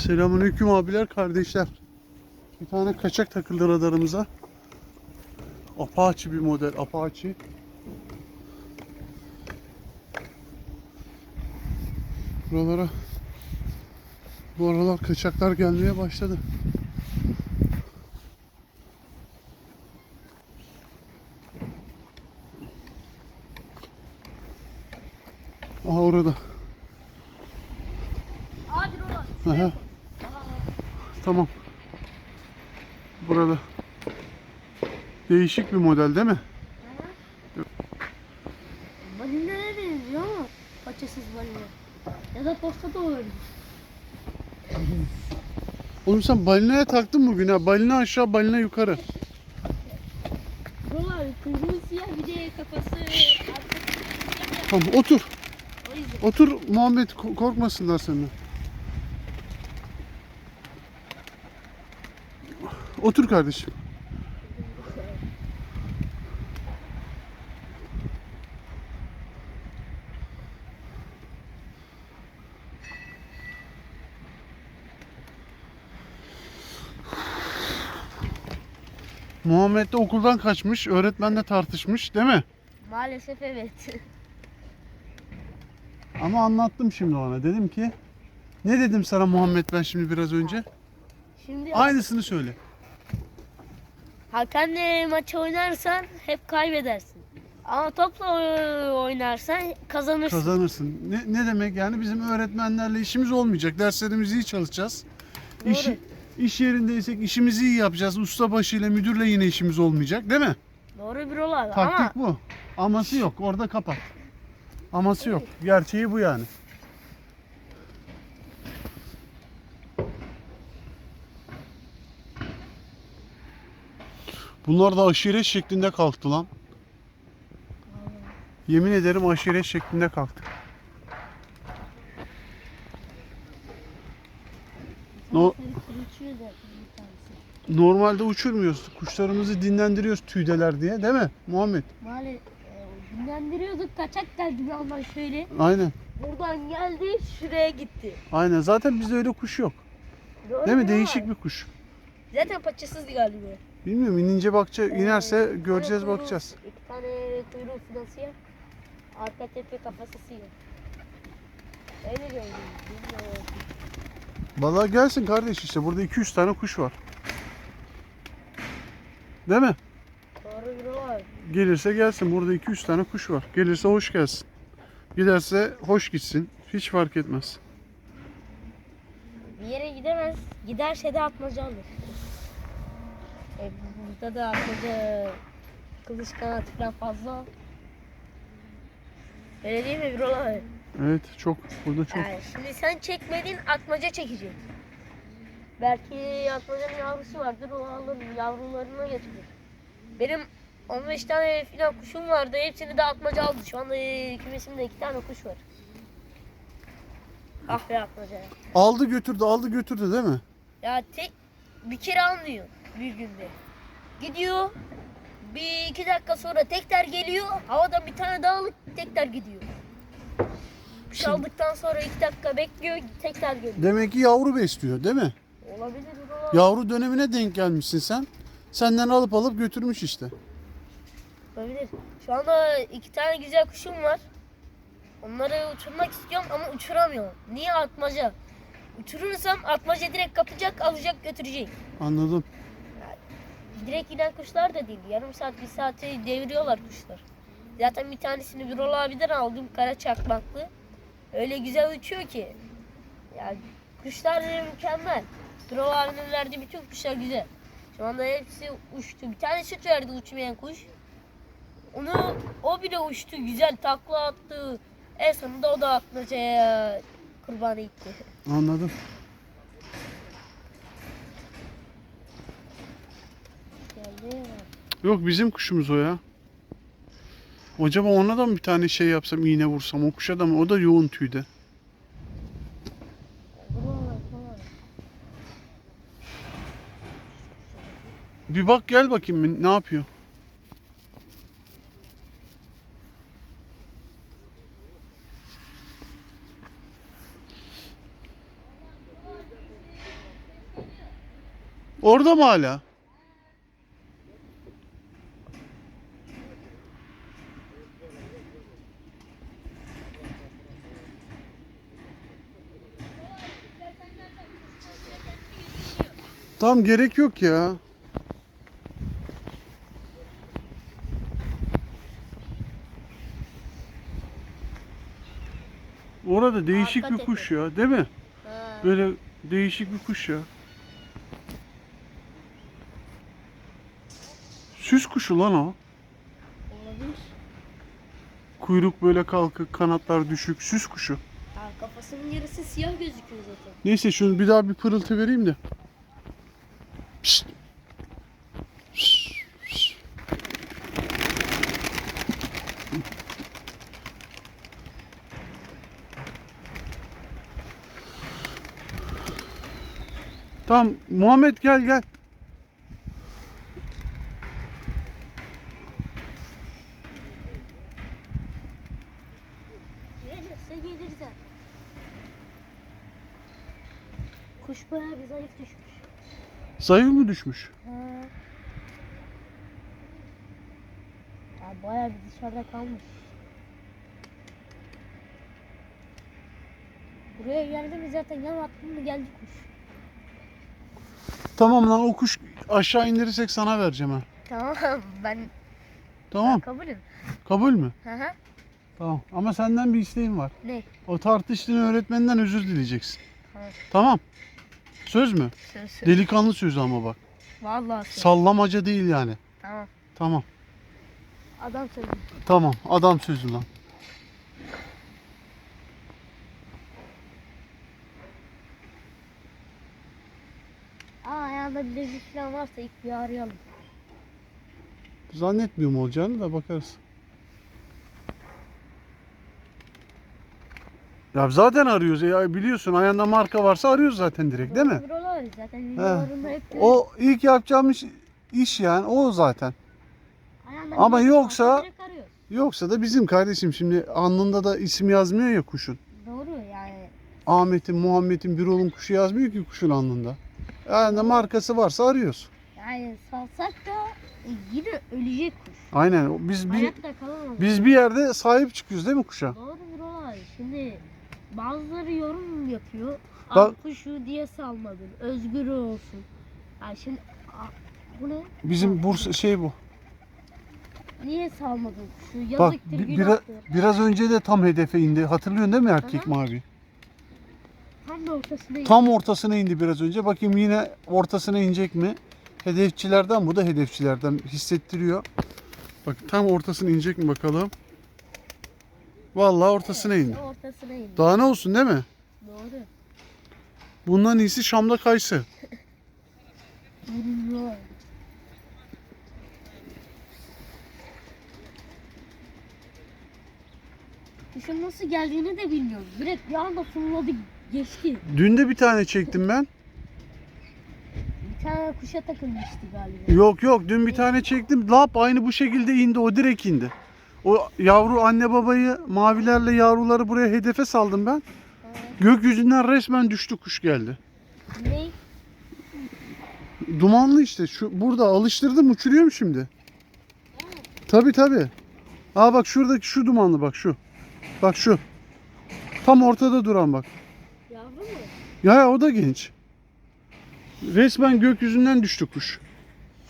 Selamünaleyküm abiler, kardeşler. Bir tane kaçak takıldı radarımıza. Apache bir model, Apache. Buralara bu aralar kaçaklar gelmeye başladı. Aha orada. Aha. Tamam. Burada. Değişik bir model değil mi? Balinlere benziyor ama paçasız balina. Ya da posta da olabilir. Oğlum sen balinaya taktın bugün ha. Balina aşağı, balina yukarı. Roland kırmızı siyah bir de kafası arkası. Tamam otur. Otur Muhammed ko- korkmasınlar senden. Otur kardeşim. Muhammed de okuldan kaçmış, öğretmenle tartışmış değil mi? Maalesef evet. Ama anlattım şimdi ona. Dedim ki ne dedim sana Muhammed ben şimdi biraz önce? Şimdi Aynısını söyle. Hakan'la maç oynarsan hep kaybedersin. Ama topla oy- oynarsan kazanırsın. Kazanırsın. Ne, ne demek yani bizim öğretmenlerle işimiz olmayacak. Derslerimizi iyi çalışacağız. İş, Doğru. iş yerindeysek işimizi iyi yapacağız. Usta başıyla müdürle yine işimiz olmayacak değil mi? Doğru bir olay ama Taktik bu. Aması yok. Orada kapat. Aması yok. Gerçeği bu yani. Bunlar da aşiret şeklinde kalktı lan. Yemin ederim aşiret şeklinde kalktı. No, normalde uçurmuyoruz. Kuşlarımızı dinlendiriyoruz tüydeler diye değil mi Muhammed? Maalesef e, dinlendiriyorduk kaçak geldi bir anda şöyle. Aynen. Buradan geldi şuraya gitti. Aynen. Zaten bizde öyle kuş yok. Doğru Değil mi? Değişik bir kuş. Zaten paçasız galiba. Bilmiyorum inince bakacak, inerse göreceğiz bakacağız. İki tane kuyruğu falan siyah. Arka tepe kafası siyah. Öyle gördüm. Bilmiyorum. Vallahi gelsin kardeş işte burada 200 tane kuş var. Değil mi? Doğru bir var. Gelirse gelsin burada 200 tane kuş var. Gelirse hoş gelsin. Giderse hoş gitsin. Hiç fark etmez. Bir yere gidemez. Giderse de atmaca alır. E, burada da atmaca kılıç kanatı falan fazla. Öyle değil mi bir olay? Evet çok burada çok. Yani şimdi sen çekmedin atmaca çekecek. Belki atmacanın yavrusu vardır o alır yavrularına getirir. Benim 15 tane filan kuşum vardı hepsini de atmaca aldı. Şu anda kümesimde iki tane kuş var. Ah be atmaca. Aldı götürdü aldı götürdü değil mi? Ya tek bir kere almıyor bir günde. Gidiyor. Bir iki dakika sonra tekrar geliyor. Havadan bir tane daha alıp tekrar gidiyor. Kuş aldıktan sonra iki dakika bekliyor tekrar geliyor. Demek ki yavru besliyor değil mi? Olabilir ama Yavru dönemine denk gelmişsin sen. Senden alıp alıp götürmüş işte. olabilir. Şu anda iki tane güzel kuşum var. Onları uçurmak istiyorum ama uçuramıyorum. Niye atmaca? Uçurursam atmaca direkt kapacak, alacak, götürecek. Anladım. Direkt inen kuşlar da değil. Yarım saat, bir saate deviriyorlar kuşlar. Zaten bir tanesini bir abiden aldım. Kara çakmaklı. Öyle güzel uçuyor ki. Yani kuşlar mükemmel. Birol abinin verdiği bütün kuşlar güzel. Şu anda hepsi uçtu. Bir tane süt verdi uçmayan kuş. Onu o bile uçtu. Güzel takla attı. En sonunda o da atmacaya kurbanı gitti. Anladım. Geldi. Yok bizim kuşumuz o ya. Acaba ona da mı bir tane şey yapsam iğne vursam o kuşa da mı? O da yoğun tüyde. Bir bak gel bakayım ne yapıyor. Orada mı hala? Tamam gerek yok ya. Orada değişik Arka bir tepe. kuş ya, değil mi? Ha. Böyle değişik bir kuş ya. Süs kuşu lan o. Olabilir. Kuyruk böyle kalkık, kanatlar düşük. Süs kuşu. Ha, kafasının yarısı siyah gözüküyor zaten. Neyse şunu bir daha bir pırıltı vereyim de. Tamam Muhammed gel gel. Gelirse gelir zaten. Kuş bayağı bir zayıf düşmüş. Zayıf mı düşmüş? Ha. Ya bayağı bir dışarıda kalmış. Buraya geldi mi zaten yan attım mı geldi kuş. Tamam lan o kuş aşağı indirirsek sana vereceğim ha. Tamam ben Tamam kabulüm. kabul mü? Hı hı. Tamam ama senden bir isteğim var. Ne? O tartıştığın öğretmeninden özür dileyeceksin. Tamam. Tamam. Söz mü? Söz söz. Delikanlı sözü ama bak. Vallahi söz. Sallamaca değil yani. Tamam. Tamam. Adam sözü. Tamam. Adam sözü lan. Bilezik falan varsa ilk bir arayalım. Zannetmiyorum olacağını da bakarız. Ya zaten arıyoruz. Ya biliyorsun ayağında marka varsa arıyoruz zaten direkt değil mi? Buralar zaten videolarında hep O ilk yapacağımız iş yani o zaten. Ayağında Ama yoksa- varsa direkt arıyoruz. Yoksa da bizim kardeşim şimdi alnında da isim yazmıyor ya kuşun. Doğru yani. Ahmet'in, Muhammed'in, Birol'un kuşu yazmıyor ki kuşun alnında. Yani markası varsa arıyoruz. Yani salsak da e, yine ölecek kuş. Aynen. Biz bir, Hayatta kalamaz. biz bir yerde sahip çıkıyoruz değil mi kuşa? Doğru bir olay. Şimdi bazıları yorum yapıyor. Bak- Al kuşu diye salmadın. Özgür olsun. Yani şimdi a- bu ne? Bizim Bursa şey bu. Niye salmadın kuşu? Bak Yazıktır, bi- bira- günahtır. biraz önce de tam hedefe indi. Hatırlıyorsun değil mi erkek Aha. mavi? Tam da ortasına Tam ortasına indi biraz önce. Bakayım yine ortasına inecek mi? Hedefçilerden bu da hedefçilerden hissettiriyor. Bak tam ortasına inecek mi bakalım. Vallahi ortasına indi. Ortasına indi. Daha ne olsun değil mi? Doğru. Bundan iyisi Şam'da kayısı. Kuşun nasıl geldiğini de bilmiyorum. Direkt bir anda fırladı geçti. Dün de bir tane çektim ben. Bir tane kuşa takılmıştı galiba. Yok yok dün bir tane çektim. Lap aynı bu şekilde indi. O direkt indi. O yavru anne babayı mavilerle yavruları buraya hedefe saldım ben. Gökyüzünden resmen düştü kuş geldi. Ne? Dumanlı işte. Şu burada alıştırdım uçuruyorum şimdi. Tabi tabi. Aa bak şuradaki şu dumanlı bak şu. Bak şu. Tam ortada duran bak. Ya o da genç. Resmen gökyüzünden düştü kuş.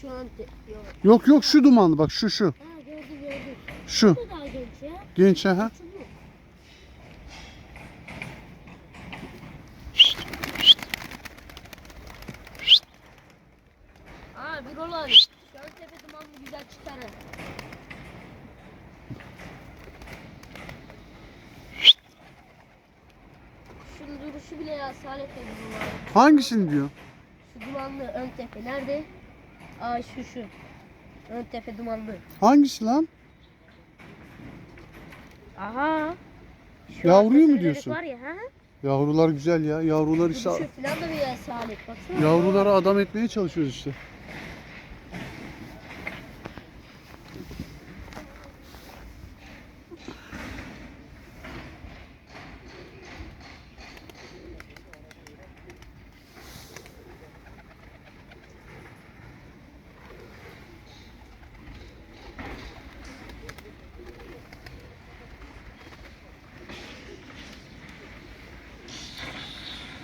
Şu an yok. Yok yok şu dumanlı bak şu şu. Ha gördüm gördüm. Şu. Bu da daha genç ya. Genç ha. Aa bir olay. Şu an tepe dumanlı güzel çıkarır. Duruşu bile ya olay. Hangisini diyor? Şu dumanlı ön tepe nerede? Aa şu şu. Ön tepe dumanlı. Hangisi lan? Aha. Şu Yavruyu mu diyorsun? Var ya, ha? Yavrular güzel ya. Yavrular işte Duruşu falan da bir asalet. Baksana. yavruları adam etmeye çalışıyoruz işte.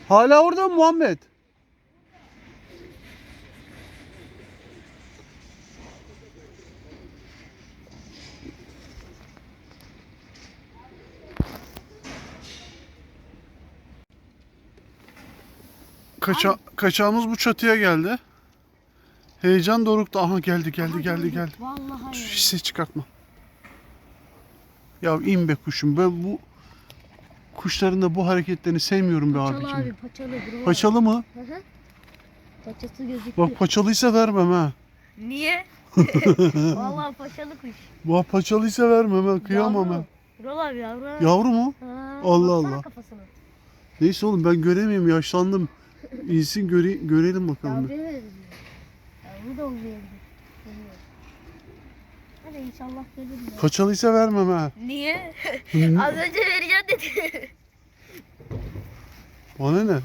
Hala orada mı Muhammed? Kaça kaçağımız bu çatıya geldi. Heyecan dorukta. Aha geldi geldi geldi geldi. Vallahi Hiç ses çıkartma. Ya in be kuşum. Ben bu kuşların da bu hareketlerini sevmiyorum be Paçalı abicim. abi paçalı. bro. Paçalı mı? Hı hı. Paçası gözüküyor. Bak paçalıysa vermem ha. Niye? Vallahi paçalı kuş. Bak paçalıysa vermem ha. Kıyamam ha. Vural abi yavru. Yavru mu? Ha, Allah baksana Allah. Kafasına. Neyse oğlum ben göremiyorum yaşlandım. İnsin göre, görelim bakalım. Yavru da olmayabilir. Hadi inşallah gelir ya. Paçalıysa vermem ha. Niye? Az önce vereceğim dedi. Bana ne?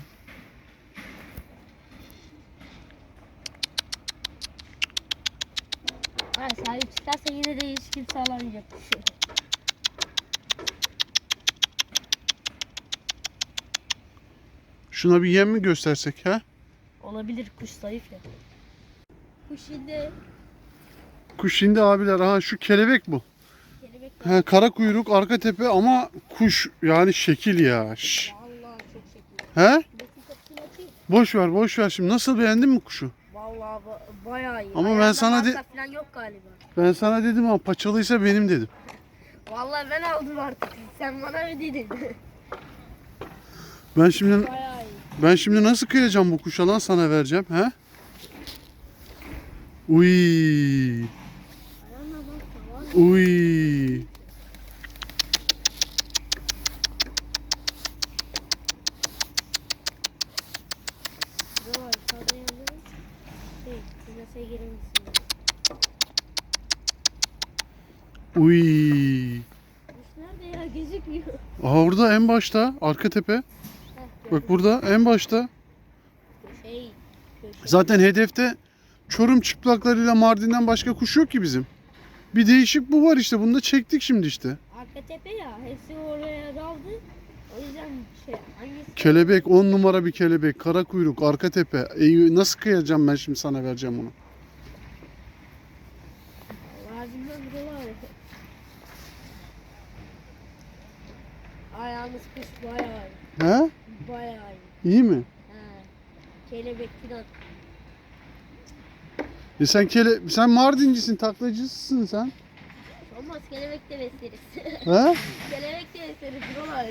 Ha, sahip çıkarsa yine de hiç kimse alamayacak. Şuna bir yem mi göstersek ha? Olabilir kuş zayıf ya. Kuş şimdi Kuş şimdi abiler. Aha şu kelebek bu. kelebek He, kara kuyruk arka tepe ama kuş yani şekil ya. Şş. Vallahi çok şekil. He? Boş ver boş ver şimdi. Nasıl beğendin mi kuşu? Vallahi ba- bayağı iyi. Ama ben Ayağında sana de- falan yok galiba. Ben sana dedim ama paçalıysa benim dedim. Vallahi ben aldım artık. Sen bana mı dedin? Ben şimdi bayağı iyi. ben şimdi nasıl kıyacağım bu kuşa lan sana vereceğim he? Uy. Ayağına bak tamam. Uy. Dur abi sağda yazıyoruz. Şey, kümese girir Uy. Kuş nerede ya? Gözükmüyor. Aha orada en başta arka tepe. Bak burada en başta. Şey. Zaten hedefte Çorum çıplaklarıyla Mardin'den başka kuş yok ki bizim. Bir değişik bu var işte. Bunu da çektik şimdi işte. Arka tepe ya. Hepsi oraya daldı. O yüzden şey hangisi? Kelebek 10 numara bir kelebek. Kara kuyruk arka tepe. Ey, nasıl kıyacağım ben şimdi sana vereceğim onu. Lazımdan buralar. Ayağımız kuş bayağı. He? Bayağı iyi. Mi? He. Kelebek filan. E sen kele sen Mardincisin, taklacısın sen. Olmaz kelebek de besleriz. He? kelebek de besleriz buralar.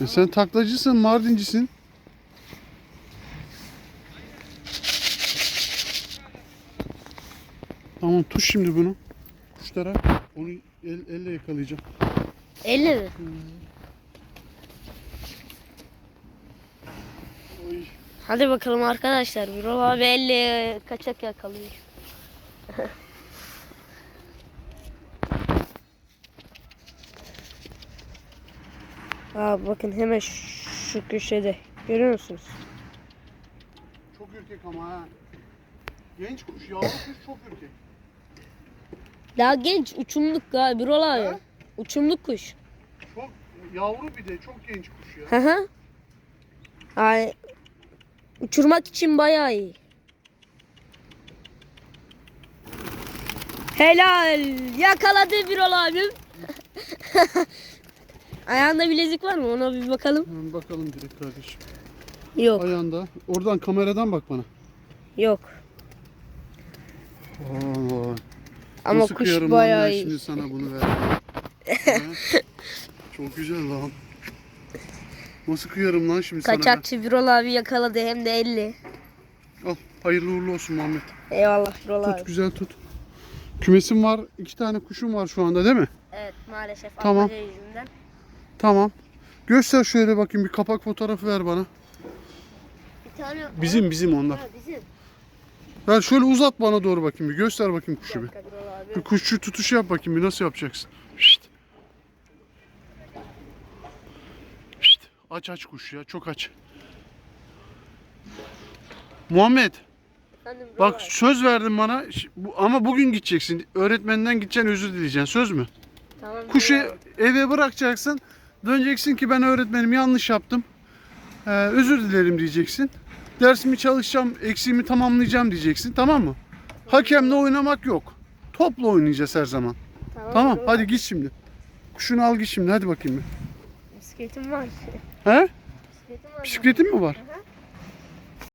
E sen taklacısın, Mardincisin. Tamam tut şimdi bunu. Kuşlara. Onu el, elle yakalayacağım. Elle mi? Oy. Hadi bakalım arkadaşlar. Birol abi elle kaçak yakalıyor. Aa, bakın hemen şu köşede. Görüyor musunuz? Çok ürkek ama ha. Genç kuş, yavru kuş çok ürkek. Daha genç uçumluk galiba Birol abi. Ha? Uçumluk kuş. Çok yavru bir de çok genç kuş ya. Hı hı. Ay, uçurmak için bayağı iyi. Helal. Yakaladı Birol abim. Ayağında bilezik var mı? Ona bir bakalım. Hemen bakalım direkt kardeşim. Yok. Ayağında. Oradan kameradan bak bana. Yok. Allah. Ama Nasıl kuş bayağı iyi. şimdi sana bunu ver. Çok güzel lan. Nasıl kıyarım lan şimdi sana Kaçakçı Birol abi yakaladı hem de 50. ben? Al hayırlı uğurlu olsun Muhammed. Eyvallah Birol Tut abi. güzel tut. Kümesim var. iki tane kuşum var şu anda değil mi? Evet maalesef Tamam. yüzünden. Tamam. Göster şöyle bakayım bir kapak fotoğrafı ver bana. Bir tane Bizim bizim onlar. Ha, bizim. Ver şöyle uzat bana doğru bakayım bir göster bakayım kuşu bir. Bir kuşçu tutuşu yap bakayım bir nasıl yapacaksın? Şşt. Şşt. Aç aç kuş ya çok aç. Muhammed Efendim bak abi. söz verdin bana ama bugün gideceksin. Öğretmenden gideceksin özür dileyeceksin söz mü? Tamam, Kuşu eve bırakacaksın. Döneceksin ki ben öğretmenim yanlış yaptım. Ee, özür dilerim diyeceksin. Dersimi çalışacağım, eksiğimi tamamlayacağım diyeceksin. Tamam mı? Hakemle oynamak yok. Topla oynayacağız her zaman. Tamam baba. hadi git şimdi. Kuşunu al git şimdi hadi bakayım. bir. Bisikletim var. He? Bisikletim mi var?